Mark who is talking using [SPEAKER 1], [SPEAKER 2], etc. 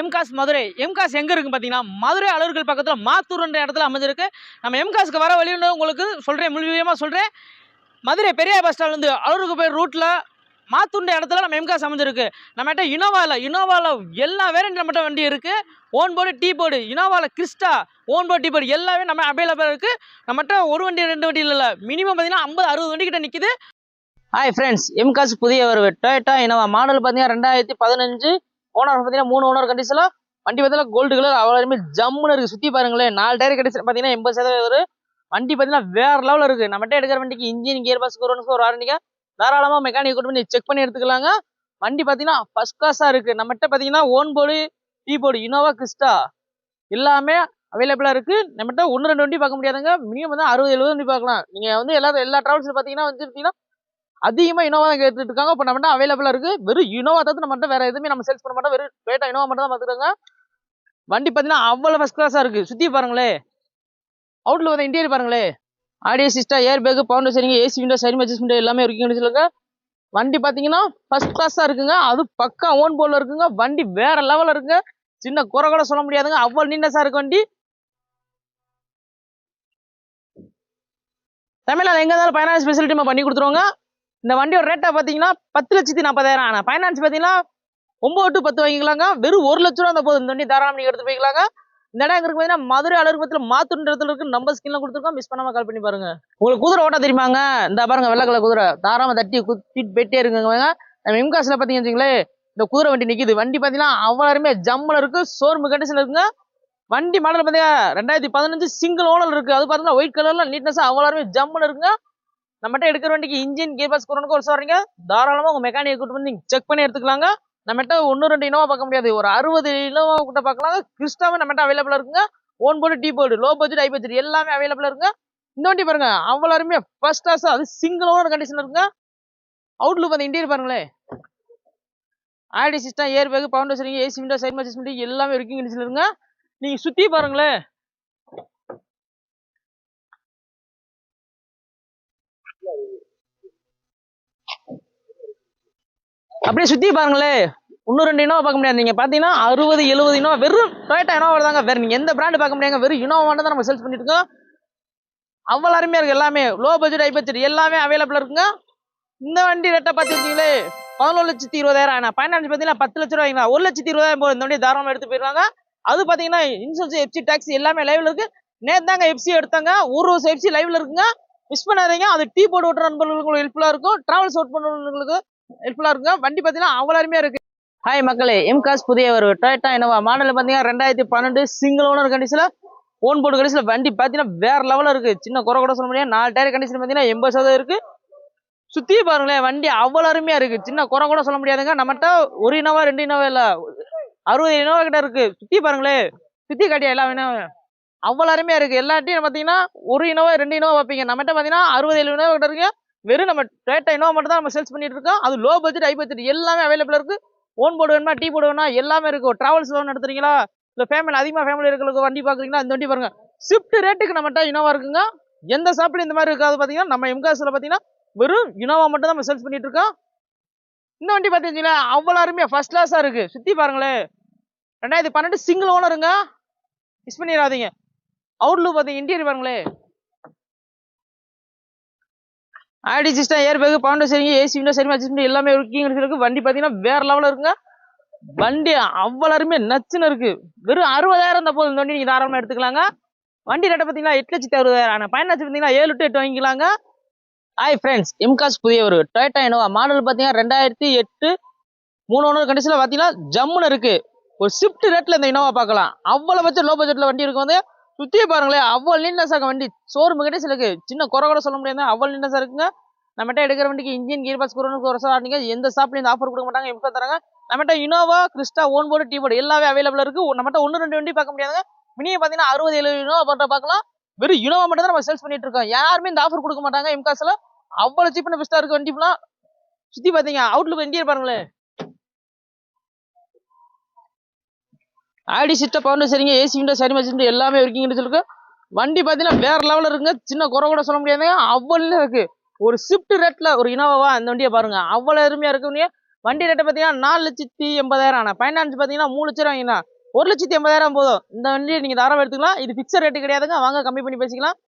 [SPEAKER 1] எம்காஸ் மதுரை எம்காஸ் எங்கே இருக்கு பார்த்தீங்கன்னா மதுரை அலுவலர்கள் பக்கத்தில் மாத்தூர்ன்ற இடத்துல அமைஞ்சிருக்கு. நம்ம எம்காஸ்க்கு வர வழின்னு உங்களுக்கு சொல்கிறேன் முழுமையமாக சொல்கிறேன் மதுரை பெரிய பஸ் ஸ்டாண்ட்லேருந்து வந்து அலுவலருக்கு போய் ரூட்டில் மாத்தூர்ன்ற இடத்துல நம்ம எம்காஸ் அமைஞ்சிருக்கு. நம்மகிட்ட இனோவாவில் இனோவாவில் எல்லா வேறு நம்மகிட்ட வண்டி இருக்குது own board T board இனோவாவில் Crysta own board T board எல்லாமே நம்ம அவைலபிளாக இருக்குது நம்மகிட்ட ஒரு வண்டி ரெண்டு வண்டி இல்லை. மினிமம் பார்த்தீங்கன்னா ஐம்பது அறுபது வண்டி கிட்ட நிற்கிது ஹாய் ஃப்ரெண்ட்ஸ் எம்காஸ் புதிய ஒரு டொயட்டா இனோவா மாடல் பார்த்தீங்கன்னா ரெண்டாயிரத்தி பதினஞ்சு ஓனர் பார்த்தீங்கன்னா மூணு ஓனர் கண்டிஷனில் வண்டி பார்த்தீங்கன்னா கோல்டு கலர் அவ்வளோ ஜம்முன்னு இருக்குது சுற்றி பாருங்களேன் நாலு டயர் கண்டிஷன் பார்த்தீங்கன்னா எண்பது சதவீதம் வரும். வண்டி பார்த்தீங்கன்னா வேற லெவலில் இருக்குது நம்மகிட்ட எடுக்கிற வண்டிக்கு இன்ஜின் கியர் பாஸ் ஒரு ஒரு வாரண்டிங்க தாராளமாக மெக்கானிக் கொண்டு பண்ணி செக் பண்ணி எடுத்துக்கலாங்க. வண்டி பார்த்தீங்கன்னா ஃபஸ்ட் கிளாஸாக இருக்குது நம்மகிட்ட பார்த்தீங்கன்னா own board T board Innova Crysta எல்லாமே அவைலபிளாக இருக்குது நம்மகிட்ட ஒன்று ரெண்டு வண்டி பார்க்க முடியாதுங்க. மினிமம் வந்து அறுபது எழுபது வண்டி பார்க்கலாம். நீங்கள் வந்து எல்லா எல்லா ட்ராவல்ஸில் பார்த்தீங்கன்னா வந்துருந்தீங்கன்னா அதிகமாக இனோவா தான் கேட்டுட்டு இருக்காங்க. இப்போ மட்டும் அவைலபிளாக இருக்குது வெறும் இனோவா தான் நம்ம வேறு எதுவுமே நம்ம சேல்ஸ் பண்ண மாட்டோம். வெறும் டொயோட்டா இனோவா மட்டும் தான் பார்த்துருக்காங்க வண்டி பார்த்தீங்கன்னா அவ்வளோ ஃபஸ்ட் கிளாஸாக இருக்குது சுற்றி பாருங்களே. அவுட்டில் வந்து இன்டீரியர் பாருங்களே. ஆடியோ சிஸ்டா ஏர் பேக் பவுண்டர் சரிங்க ஏசி விண்டோ சைடு அட்ஜஸ்ட்மெண்ட் எல்லாமே இருக்குன்னு சொல்லுங்க. வண்டி பார்த்தீங்கன்னா ஃபஸ்ட் கிளாஸாக இருக்குங்க. அது பக்கா ஓன் போர்டில் இருக்குங்க. வண்டி வேற லெவலில் இருக்குங்க. சின்ன குறை கூட சொல்ல முடியாதுங்க. அவ்வளோ நீண்டஸாக இருக்கு வண்டி. தமிழ்நாடு எங்கே இருந்தாலும் பயணம் ஃபெசிலிட்டி நம்ம பண்ணி கொடுத்துருவோங்க. இந்த வண்டியோட ரேட்டை பார்த்தீங்கன்னா பத்து லட்சத்தி நாற்பதாயிரம் ஆனால் ஃபைனான்ஸ் பார்த்தீங்கன்னா ஒம்பது டு பத்து வாங்கிக்கலாங்க. வெறும் ஒரு லட்ச ரூபா அந்த போதும். இந்த வண்டி தாராளம் நீங்கள் எடுத்து போய்க்கலாங்க. இந்த இடம் எங்களுக்கு பார்த்தீங்கன்னா மதுரை அலுவலகத்தில் மாத்துன்றதுல இடத்துல இருக்கு நம்பர் ஸ்கின்ல கொடுத்துருக்கோம். மிஸ் பண்ணாம கால் பண்ணி பாருங்க. உங்களுக்கு குதிரை ஓட்ட தெரியுமாங்க? இந்த பாருங்க வெள்ளை கலர் குதிரை. தாராளமா தட்டி குத்திட்டு போயிட்டே இருக்குங்க நம்ம எம்காஸ்ல பார்த்தீங்கன்னு வச்சுங்களேன் இந்த குதிரை வண்டி நிற்கிது வண்டி பார்த்தீங்கன்னா அவ்வளோருமே ஜம்மில் இருக்கு. சோர்மு கண்டிஷன் இருக்குங்க. வண்டி மாடல் பார்த்தீங்கன்னா ரெண்டாயிரத்தி பதினஞ்சு சிங்கிள் ஓனர் இருக்கு. அது பார்த்தீங்கன்னா ஒயிட் கலர்ல நீட்னஸாக அவ்வளோருமே ஜம்மில் இருக்குங்க. நம்மகிட்ட எடுக்கிற வண்டிக்கு இன்ஜின் கேர் பாஸ் குரனுக்கு ஒரு சொல்றீங்க தாராளமாக உங்கள் மெக்கானிக் கூட்டு வந்து செக் பண்ணி எடுத்துக்கலாங்க. நம்மகிட்ட ஒன்று ரெண்டு இனோவா பார்க்க முடியாது. ஒரு அறுபது இனோவா கிட்ட பார்க்கலாம் கிறிஸ்டாவும் நம்மகிட்ட அவைலபிளாக இருக்குங்க. Own board T board low budget high budget எல்லாமே அவைலபிளாக இருக்குங்க. இந்த வண்டி பாருங்க அவ்வளோ அருமையா ஃபர்ஸ்ட் கிளாஸாக அது சிங்கிள் ஓனர் கண்டிஷன் இருக்குங்க. அவுட்லுக் அந்த இன்டீரியர் பாருங்களேன் ஆடி சிஸ்டம் ஏர் பேக் பவுண்டர் சரிங்க ஏசி விண்டோ சைட் அட்ஜஸ்ட்மெண்ட் எல்லாமே ஒர்க்கிங் கண்டிஷன் இருக்குங்க. நீங்கள் சுற்றி பாருங்களேன். அப்படியே சுத்தி பாருங்களேன் இன்னும் ரெண்டு இனோவா பார்க்க முடியாது. நீங்க பாத்தீங்கன்னா அறுபது எழுபது இனோவா வெறும் டொயட்டா இனோவா தாங்க. வேற நீங்க எந்த பிராண்ட் பார்க்க முடியாங்க வெறும் இனோவா மட்டும் தான் நம்ம சேல்ஸ் பண்ணிட்டு இருக்கோம். அவ்வளோ அருமையா இருக்கு எல்லாமே. லோ பட்ஜெட் ஹை பட்ஜெட் எல்லாமே அவைலபிள் இருக்குங்க. இந்த வண்டி ரேட்டை பார்த்துருக்கீங்களே பதினொரு லட்சத்தி இருபதாயிரம் ஆனால் ஃபைனான்ஸ் பார்த்தீங்கன்னா பத்து லட்ச ரூபாய்ங்களா ஒரு லட்சத்தி இருபதாயிரம் போகிற இந்த வண்டி தாராளமாக எடுத்து போயிருக்காங்க அது பார்த்தீங்கன்னா இன்சூரன்ஸ் எஃப்சி டாக்ஸ் எல்லாமே லைவ்ல இருக்கு. நேற்று தாங்க எஃப்சி எடுத்தாங்க. ஒரு வருஷம் எஃப்சி லைவ்ல இருக்குங்க. மிஸ் பண்ணாதீங்க. அது டீ போட்டு ஓட்டுற நண்பர்களுக்கு ஹெல்ப்ஃபுல்லாக இருக்கும். டிராவல்ஸ் ஓட் பண்ணுறவங்களுக்கு ஹெல்ப்ஃபுல்லாக இருக்குங்க வண்டி பார்த்தீங்கன்னா அவ்வளோ அருமையாக இருக்கு. ஹாய் மக்களே எம்காஸ் புதிய ஒரு டொயட்டா என்னவா மாடல் பார்த்தீங்கன்னா ரெண்டாயிரத்தி பன்னெண்டு சிங்கிள் ஓனர் கண்டிஷனில் ஓன் போர்டு கண்டிஷனில் வண்டி பார்த்தீங்கன்னா வேற லெவலில் இருக்கு. சின்ன குறை கூட சொல்ல முடியாது. நாலு டயர் கண்டிஷன் பார்த்தீங்கன்னா எண்பது சதவீதம் இருக்கு. சுத்தி பாருங்களேன் வண்டி அவ்வளோ அருமையா இருக்கு. சின்ன குறை கூட சொல்ல முடியாதுங்க. நம்மகிட்ட ஒரு இனோவா ரெண்டு இனோவா இல்ல. அறுபது இனோவா கிட்ட இருக்கு. சுத்தி பாருங்களேன். சுத்தி காட்டியா எல்லா இனோவா அவ்வளோ அருமையா இருக்கு. எல்லாத்தையும் பார்த்தீங்கன்னா ஒரு இனோவா ரெண்டு இனோவா வைப்பீங்க நம்மகிட்ட பார்த்தீங்கன்னா அறுபது ஏழு இனோவா கிட்ட இருக்கு வெறும் நம்ம டேட்டா இனோவா மட்டும் தான் நம்ம சேல்ஸ் பண்ணிட்டு இருக்கோம். அது லோ பட்ஜெட் ஹை பட்ஜெட் எல்லாமே அவைலபிள் இருக்கு. ஓன் போர்டு வேணுமா டீ போர்டு வேணுமா எல்லாமே இருக்கும் டிராவல்ஸ் லோன் நடத்துறீங்களா இல்லை ஃபேமிலி அதிகமாக ஃபேமிலி இருக்கிறவங்க வண்டி பார்க்குறீங்களா? இந்த வண்டி பாருங்க. ஷிஃப்ட் ரேட்டுக்கு நம்மகிட்ட இனோவா இருக்குங்க. எந்த ஷாப்லையும் இந்த மாதிரி இருக்காது பார்த்தீங்கன்னா நம்ம எம்காஸில் பார்த்தீங்கன்னா வெறும் இனோவா மட்டும் தான் நம்ம சேல்ஸ் பண்ணிட்டு இருக்கோம். இந்த வண்டி பார்த்தீங்கன்னா அவ்வளோ அருமையாக ஃபர்ஸ்ட் கிளாஸாக இருக்குது சுற்றி பாருங்களேன். ரெண்டாயிரத்தி பன்னெண்டு சிங்கிள் ஓனருங்க மிஸ் பண்ணிடாதீங்க. அவுட்லுக் பார்த்தீங்க இன்டீரியர் பாருங்களேன். ஆடி சிஸ்டம் ஏர் பேக் பவுண்டர் சரிங்க ஏசி விண்டோ சரி அட்ஜஸ்ட்மெண்ட் எல்லாமே இருக்குங்க இருக்கு வண்டி பார்த்தீங்கன்னா வேற லெவலில் இருக்குங்க. வண்டி அவ்வளோ அருமையாக நச்சுன்னு இருக்கு. வெறும் அறுபதாயிரம் தான் போதும் இந்த வண்டி நீங்கள் தாராளமாக எடுத்துக்கலாங்க. வண்டி ரேட்டை பார்த்தீங்கன்னா எட்டு லட்சத்தி அறுபதாயிரம் ஆனால் பயனாச்சு பார்த்தீங்கன்னா ஏழு டு எட்டு வாங்கிக்கலாங்க. ஹாய் ஃப்ரெண்ட்ஸ் எம்காஸ் புதிய ஒரு டொயட்டா இனோவா மாடல் பார்த்தீங்கன்னா ரெண்டாயிரத்தி எட்டு மூணு ஒன்று கண்டிஷனில் பார்த்தீங்கன்னா ஜம்முன்னு இருக்குது ஒரு ஷிஃப்ட் ரேட்டில் இந்த இனோவா பார்க்கலாம். அவ்வளோ பட்சம் லோ பட்ஜெட்டில் வண்டி இருக்கு வந்து சுற்றியே பாருங்களேன் அவ்வளோ நீட்னஸாக வண்டி. சோறு கண்டிஷன் இருக்கு. சின்ன குறை கூட சொல்ல முடியாது. அவ்வளோ நீட்னஸாக இருக்குங்க. நம்மகிட்ட எடுக்கிற வண்டிக்கு இன்ஜின் கீர் பாஸ் குரோனுக்கு ஒரு வருஷம் எந்த ஷாப்லையும் இந்த ஆஃபர் கொடுக்க மாட்டாங்க எப்போ தராங்க. நம்மகிட்ட Innova Crysta own board T board எல்லாமே அவைலபிள் இருக்கு நம்மகிட்ட ஒன்று ரெண்டு வண்டி பார்க்க முடியாதுங்க. மினியை பார்த்தீங்கன்னா அறுபது எழுபது இனோவா பண்ணுற பார்க்கலாம். வெறும் இனோவா மட்டும் தான் நம்ம சேல்ஸ் பண்ணிட்டு இருக்கோம். யாருமே இந்த ஆஃபர் கொடுக்க மாட்டாங்க. எம்காஸில் அவ்வளோ சீப்பான பெஸ்ட்டாக இருக்கு வண்டி ஃபுல்லாக சுற்றி பார்த்தீங்க அவுட்லுக் வண்டியே பாருங்களேன். ஆடி சிஸ்டம் பவுண்டர் சரிங்க ஏசி விண்டோ சரி வச்சுட்டு எல்லாமே இருக்கீங்கன்னு சொல்லிருக்கு வண்டி பார்த்தீங்கன்னா வேற லெவலில் இருக்குங்க. சின்ன குறை கூட சொல்ல முடியாதுங்க. அவ்வளோ இருக்கு. ஒரு ஷிஃப்ட் ரேட்ல ஒரு இனோவாவா அந்த வண்டியை பாருங்க. அவ்வளோ அருமையா இருக்கு. வண்டி ரேட்டை பார்த்தீங்கன்னா நாலு லட்சத்தி எண்பதாயிரம் ஆனால் ஃபைனான்ஸ் பார்த்தீங்கன்னா மூணு லட்சம் வாங்கினா ஒரு லட்சத்தி எண்பதாயிரம் போதும். இந்த வண்டியை நீங்கள் தாராளம் எடுத்துக்கலாம். இது ஃபிக்ஸட் ரேட்டு கிடையாதுங்க. வாங்க கம்மி பண்ணி பேசிக்கலாம்.